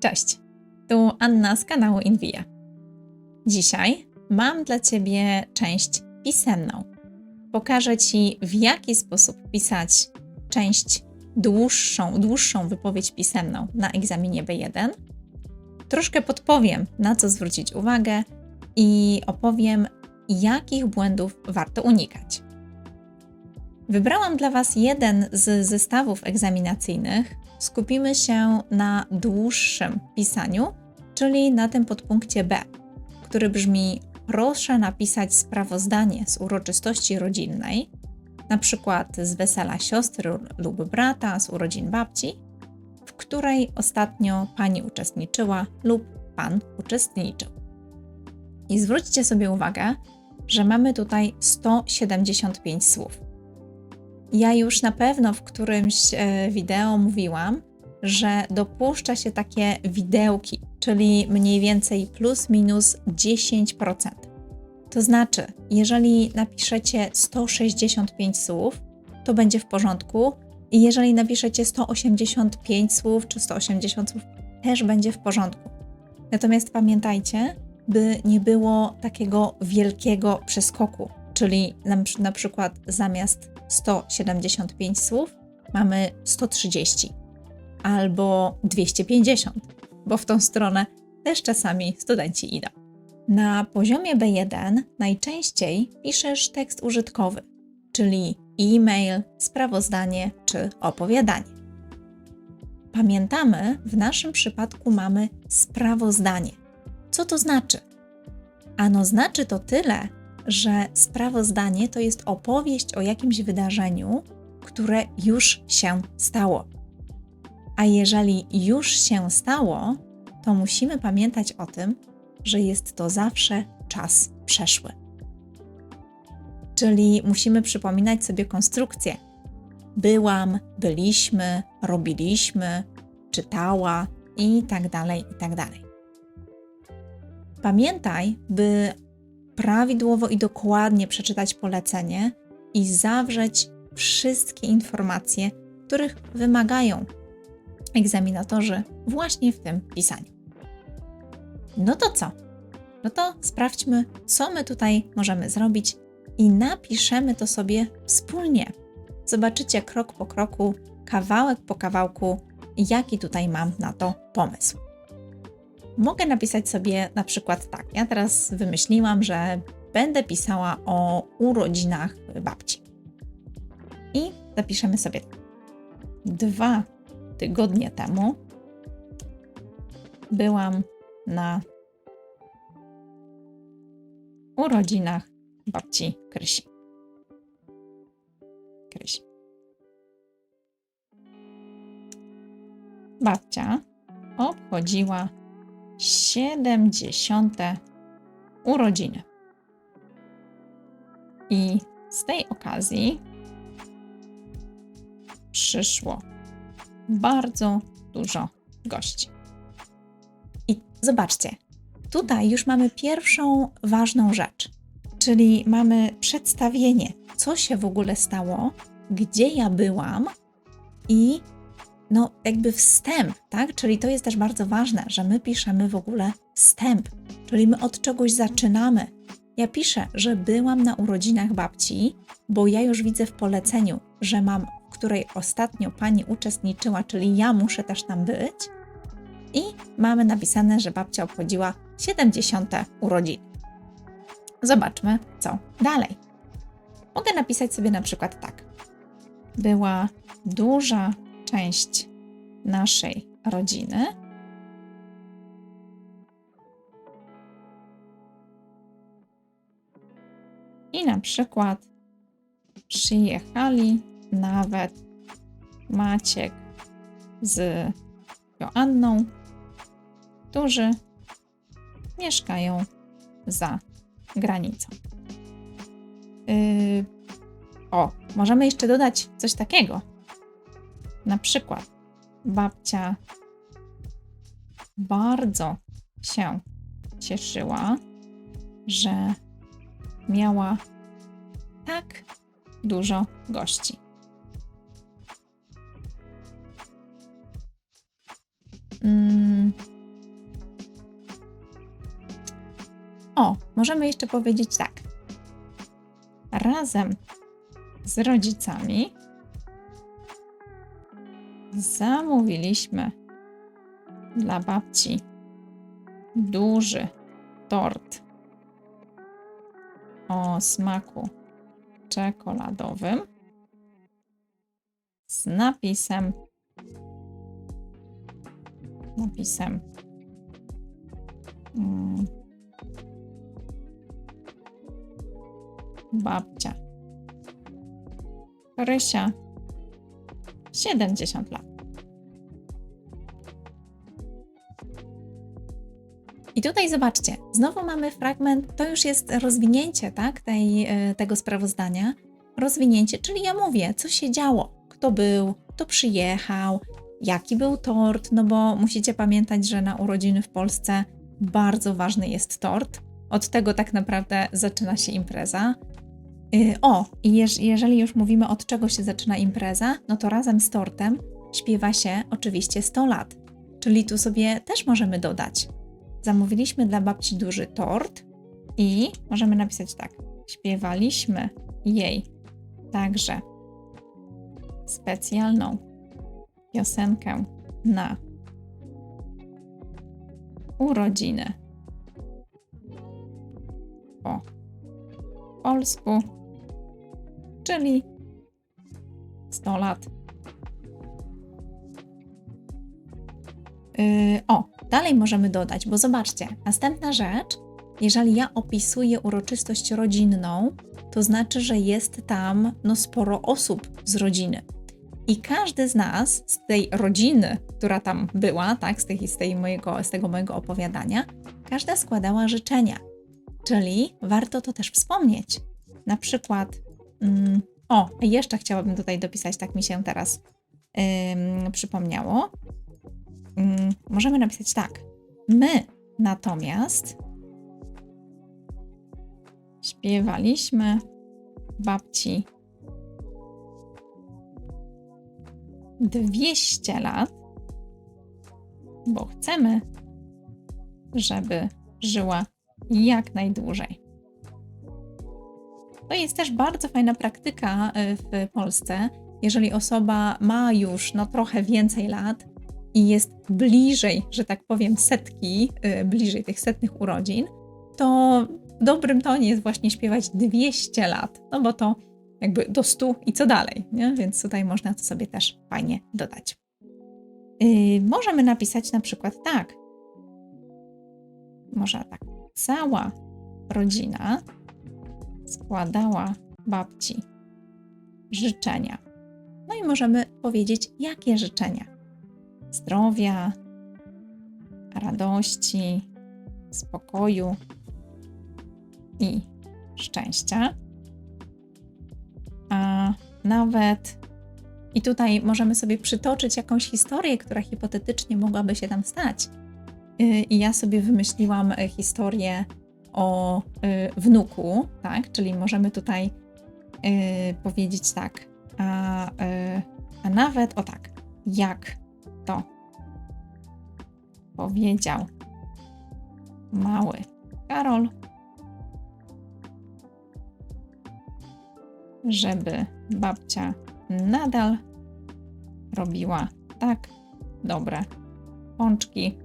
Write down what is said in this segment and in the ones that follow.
Cześć, tu Anna z kanału Invia. Dzisiaj mam dla Ciebie część pisemną. Pokażę Ci, w jaki sposób pisać część dłuższą, dłuższą wypowiedź pisemną na egzaminie B1. Troszkę podpowiem, na co zwrócić uwagę i opowiem, jakich błędów warto unikać. Wybrałam dla Was jeden z zestawów egzaminacyjnych. Skupimy się na dłuższym pisaniu, czyli na tym podpunkcie B, który brzmi: Proszę napisać sprawozdanie z uroczystości rodzinnej, na przykład z wesela siostry lub brata, z urodzin babci, w której ostatnio pani uczestniczyła lub pan uczestniczył. I zwróćcie sobie uwagę, że mamy tutaj 175 słów. Ja już na pewno w którymś e, wideo mówiłam, że dopuszcza się takie widełki, czyli mniej więcej plus minus 10%. To znaczy, jeżeli napiszecie 165 słów, to będzie w porządku, i jeżeli napiszecie 185 słów czy 180 słów, też będzie w porządku. Natomiast pamiętajcie, by nie było takiego wielkiego przeskoku, czyli na, na przykład zamiast 175 słów mamy 130 albo 250, bo w tą stronę też czasami studenci idą. Na poziomie B1 najczęściej piszesz tekst użytkowy, czyli e-mail, sprawozdanie czy opowiadanie. Pamiętamy, w naszym przypadku mamy sprawozdanie. Co to znaczy? Ano znaczy to tyle, że sprawozdanie to jest opowieść o jakimś wydarzeniu, które już się stało. A jeżeli już się stało, to musimy pamiętać o tym, że jest to zawsze czas przeszły. Czyli musimy przypominać sobie konstrukcję. Byłam, byliśmy, robiliśmy, czytała i tak dalej, i tak dalej. Pamiętaj, by prawidłowo i dokładnie przeczytać polecenie i zawrzeć wszystkie informacje, których wymagają egzaminatorzy właśnie w tym pisaniu. No to co? No to sprawdźmy, co my tutaj możemy zrobić i napiszemy to sobie wspólnie. Zobaczycie krok po kroku, kawałek po kawałku, jaki tutaj mam na to pomysł. Mogę napisać sobie na przykład tak. Ja teraz wymyśliłam, że będę pisała o urodzinach babci. I zapiszemy sobie tak. Dwa tygodnie temu byłam na urodzinach babci Krysi. Krysi. Babcia obchodziła 70. urodziny. I z tej okazji przyszło bardzo dużo gości. I zobaczcie, tutaj już mamy pierwszą ważną rzecz, czyli mamy przedstawienie, co się w ogóle stało, gdzie ja byłam i no jakby wstęp, tak? Czyli to jest też bardzo ważne, że my piszemy w ogóle wstęp, czyli my od czegoś zaczynamy. Ja piszę, że byłam na urodzinach babci, bo ja już widzę w poleceniu, że mam, w której ostatnio pani uczestniczyła, czyli ja muszę też tam być. I mamy napisane, że babcia obchodziła 70. urodziny. Zobaczmy, co dalej. Mogę napisać sobie na przykład tak. Była duża część naszej rodziny. I na przykład przyjechali nawet Maciek z Joanną, którzy mieszkają za granicą. Yy, o, możemy jeszcze dodać coś takiego. Na przykład babcia bardzo się cieszyła, że miała tak dużo gości. Mm. O, możemy jeszcze powiedzieć tak. Razem z rodzicami zamówiliśmy dla babci duży tort o smaku czekoladowym z napisem napisem mm, babcia Rysia 70 lat. I tutaj zobaczcie, znowu mamy fragment, to już jest rozwinięcie tak, tej, e, tego sprawozdania. Rozwinięcie, czyli ja mówię, co się działo, kto był, kto przyjechał, jaki był tort, no bo musicie pamiętać, że na urodziny w Polsce bardzo ważny jest tort. Od tego tak naprawdę zaczyna się impreza. Yy, o, i jeż, jeżeli już mówimy od czego się zaczyna impreza, no to razem z tortem śpiewa się oczywiście 100 lat. Czyli tu sobie też możemy dodać. Zamówiliśmy dla babci duży tort i możemy napisać tak. Śpiewaliśmy jej także specjalną piosenkę na urodziny po polsku, czyli 100 lat. Yy, o, dalej możemy dodać, bo zobaczcie, następna rzecz, jeżeli ja opisuję uroczystość rodzinną, to znaczy, że jest tam no, sporo osób z rodziny. I każdy z nas, z tej rodziny, która tam była, tak, z, tej, z, tej mojego, z tego mojego opowiadania, każda składała życzenia. Czyli warto to też wspomnieć. Na przykład, mm, o, jeszcze chciałabym tutaj dopisać, tak mi się teraz ym, przypomniało. Ym, możemy napisać tak. My natomiast śpiewaliśmy babci 200 lat, bo chcemy, żeby żyła jak najdłużej. To jest też bardzo fajna praktyka y, w Polsce. Jeżeli osoba ma już no, trochę więcej lat i jest bliżej, że tak powiem, setki, y, bliżej tych setnych urodzin, to dobrym tonie jest właśnie śpiewać 200 lat, no bo to jakby do 100 i co dalej, nie? więc tutaj można to sobie też fajnie dodać. Yy, możemy napisać na przykład tak. Może tak. Cała rodzina składała babci życzenia. No i możemy powiedzieć, jakie życzenia: zdrowia, radości, spokoju i szczęścia a nawet i tutaj możemy sobie przytoczyć jakąś historię, która hipotetycznie mogłaby się tam stać. Y, I ja sobie wymyśliłam y, historię o y, wnuku, tak? Czyli możemy tutaj powiedzieć tak, a, a nawet o tak, jak to powiedział mały Karol, żeby babcia nadal robiła tak dobre pączki.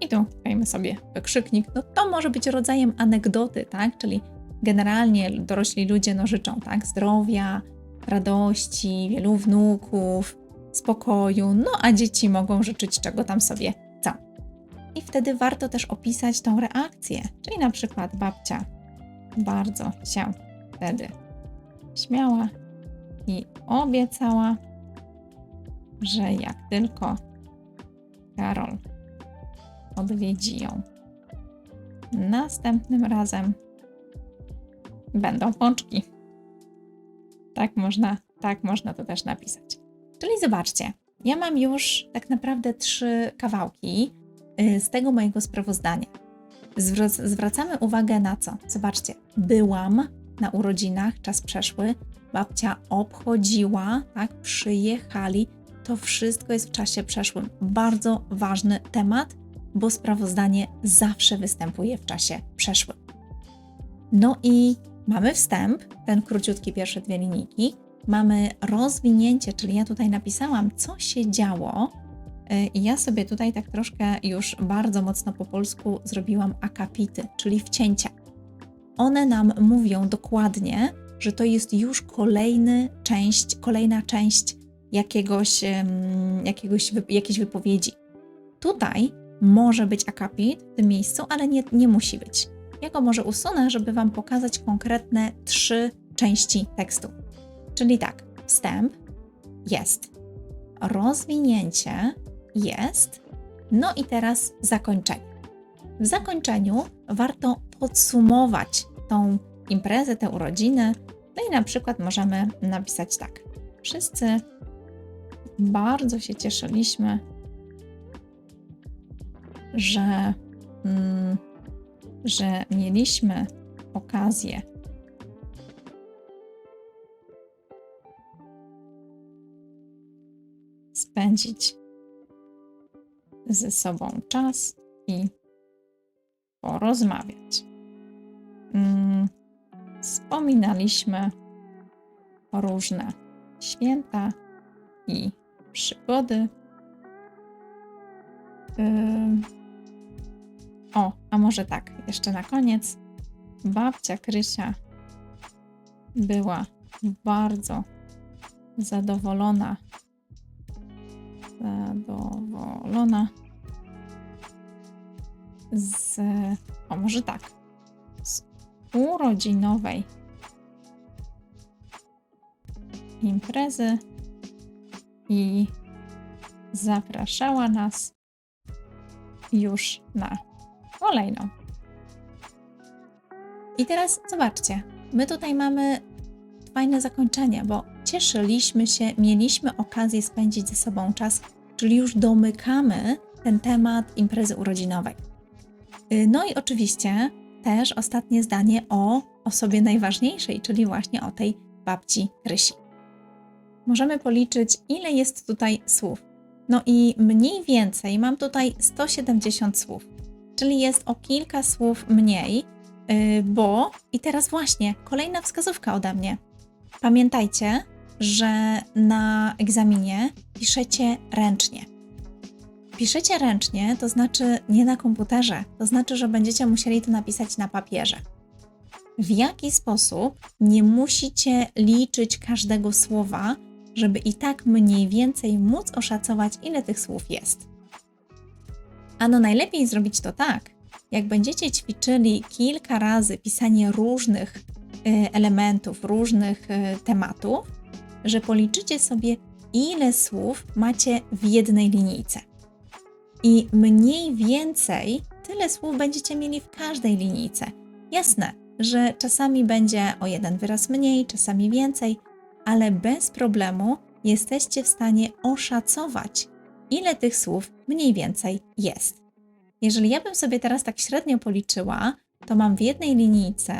I tu dajmy sobie wykrzyknik. No to może być rodzajem anegdoty, tak? Czyli generalnie dorośli ludzie no, życzą tak? zdrowia, radości, wielu wnuków, spokoju, no a dzieci mogą życzyć czego tam sobie chcą. I wtedy warto też opisać tą reakcję, czyli na przykład babcia bardzo się wtedy śmiała i obiecała, że jak tylko Karol odwiedzi ją następnym razem, będą pączki. Tak można, tak można to też napisać. Czyli zobaczcie, ja mam już tak naprawdę trzy kawałki y, z tego mojego sprawozdania. Zwracamy uwagę na co? Zobaczcie, byłam na urodzinach, czas przeszły, babcia obchodziła, tak, przyjechali. To wszystko jest w czasie przeszłym. Bardzo ważny temat bo sprawozdanie zawsze występuje w czasie przeszłym. No i mamy wstęp, ten króciutki pierwsze dwie linijki. Mamy rozwinięcie, czyli ja tutaj napisałam, co się działo. y, I ja sobie tutaj tak troszkę już bardzo mocno po polsku zrobiłam akapity, czyli wcięcia. One nam mówią dokładnie, że to jest już kolejny część, kolejna część jakiegoś, jakiegoś, jakiejś wypowiedzi. Tutaj może być akapit w tym miejscu, ale nie, nie musi być. Ja go może usunę, żeby Wam pokazać konkretne trzy części tekstu. Czyli tak, wstęp jest, rozwinięcie jest, no i teraz zakończenie. W zakończeniu warto podsumować tą imprezę, te urodziny, no i na przykład możemy napisać tak. Wszyscy bardzo się cieszyliśmy, że, mm, że mieliśmy okazję spędzić ze sobą czas i porozmawiać. Mm, Wspominaliśmy różne święta i przygody. O, a może tak, jeszcze na koniec. Babcia Krysia była bardzo zadowolona. Zadowolona z. O, może tak. Z urodzinowej imprezy i zapraszała nas już na kolejną. I teraz zobaczcie, my tutaj mamy fajne zakończenie, bo cieszyliśmy się, mieliśmy okazję spędzić ze sobą czas, czyli już domykamy ten temat imprezy urodzinowej. Y, No i oczywiście też ostatnie zdanie o osobie najważniejszej, czyli właśnie o tej babci Rysi. Możemy policzyć, ile jest tutaj słów. No i mniej więcej mam tutaj 170 słów, czyli jest o kilka słów mniej, yy, bo i teraz właśnie kolejna wskazówka ode mnie. Pamiętajcie, że na egzaminie piszecie ręcznie. Piszecie ręcznie, to znaczy nie na komputerze, to znaczy, że będziecie musieli to napisać na papierze. W jaki sposób nie musicie liczyć każdego słowa, żeby i tak mniej więcej móc oszacować, ile tych słów jest. Ano najlepiej zrobić to tak, jak będziecie ćwiczyli kilka razy pisanie różnych y, elementów, różnych y, tematów, że policzycie sobie, ile słów macie w jednej linijce. I mniej więcej tyle słów będziecie mieli w każdej linijce. Jasne, że czasami będzie o jeden wyraz mniej, czasami więcej, ale bez problemu jesteście w stanie oszacować, ile tych słów mniej więcej jest. Jeżeli ja bym sobie teraz tak średnio policzyła, to mam w jednej linijce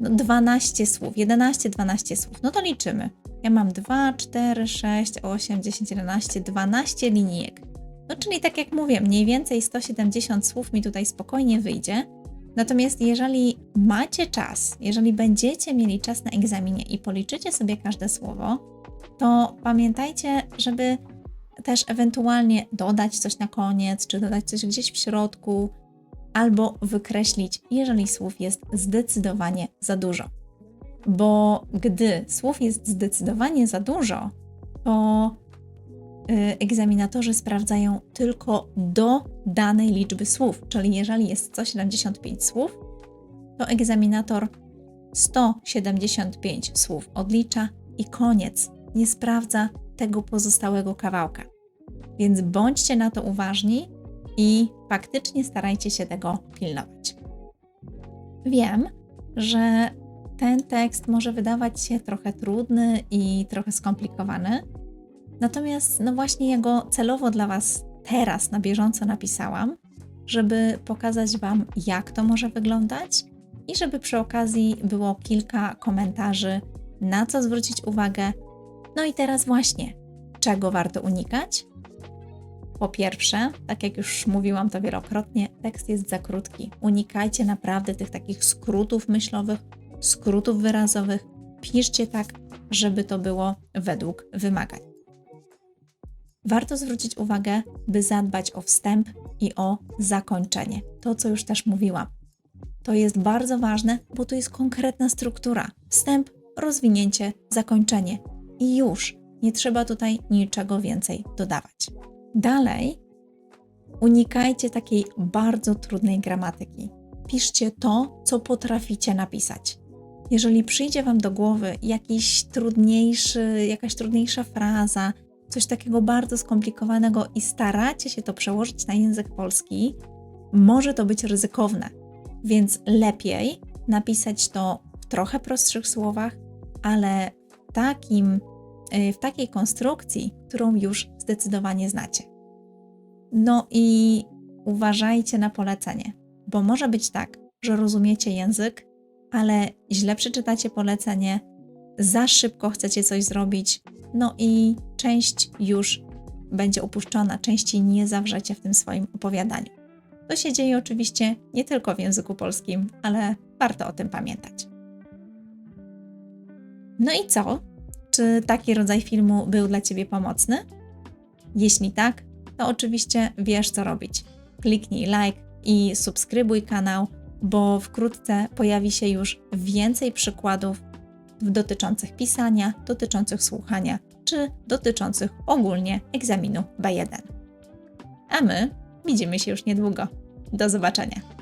no 12 słów, 11-12 słów. No to liczymy. Ja mam 2, 4, 6, 8, 10, 11, 12 linijek. No czyli tak jak mówię, mniej więcej 170 słów mi tutaj spokojnie wyjdzie. Natomiast jeżeli macie czas, jeżeli będziecie mieli czas na egzaminie i policzycie sobie każde słowo, to pamiętajcie, żeby też ewentualnie dodać coś na koniec, czy dodać coś gdzieś w środku, albo wykreślić, jeżeli słów jest zdecydowanie za dużo. Bo gdy słów jest zdecydowanie za dużo, to y, egzaminatorzy sprawdzają tylko do danej liczby słów. Czyli jeżeli jest 175 słów, to egzaminator 175 słów odlicza i koniec. Nie sprawdza tego pozostałego kawałka. Więc bądźcie na to uważni i faktycznie starajcie się tego pilnować. Wiem, że ten tekst może wydawać się trochę trudny i trochę skomplikowany, natomiast no właśnie ja go celowo dla Was teraz na bieżąco napisałam, żeby pokazać Wam, jak to może wyglądać i żeby przy okazji było kilka komentarzy, na co zwrócić uwagę. No i teraz właśnie, czego warto unikać? Po pierwsze, tak jak już mówiłam to wielokrotnie, tekst jest za krótki. Unikajcie naprawdę tych takich skrótów myślowych, skrótów wyrazowych. Piszcie tak, żeby to było według wymagań. Warto zwrócić uwagę, by zadbać o wstęp i o zakończenie. To, co już też mówiłam. To jest bardzo ważne, bo to jest konkretna struktura. Wstęp, rozwinięcie, zakończenie. I już nie trzeba tutaj niczego więcej dodawać. Dalej, unikajcie takiej bardzo trudnej gramatyki. Piszcie to, co potraficie napisać. Jeżeli przyjdzie Wam do głowy jakiś trudniejszy, jakaś trudniejsza fraza, coś takiego bardzo skomplikowanego i staracie się to przełożyć na język polski, może to być ryzykowne, więc lepiej napisać to w trochę prostszych słowach, ale w, takim, y, w takiej konstrukcji, którą już zdecydowanie znacie. No i uważajcie na polecenie, bo może być tak, że rozumiecie język, ale źle przeczytacie polecenie, za szybko chcecie coś zrobić, no i część już będzie upuszczona, części nie zawrzecie w tym swoim opowiadaniu. To się dzieje oczywiście nie tylko w języku polskim, ale warto o tym pamiętać. No i co? Czy taki rodzaj filmu był dla Ciebie pomocny? Jeśli tak, to oczywiście wiesz co robić. Kliknij like i subskrybuj kanał, bo wkrótce pojawi się już więcej przykładów dotyczących pisania, dotyczących słuchania czy dotyczących ogólnie egzaminu B1. A my widzimy się już niedługo. Do zobaczenia.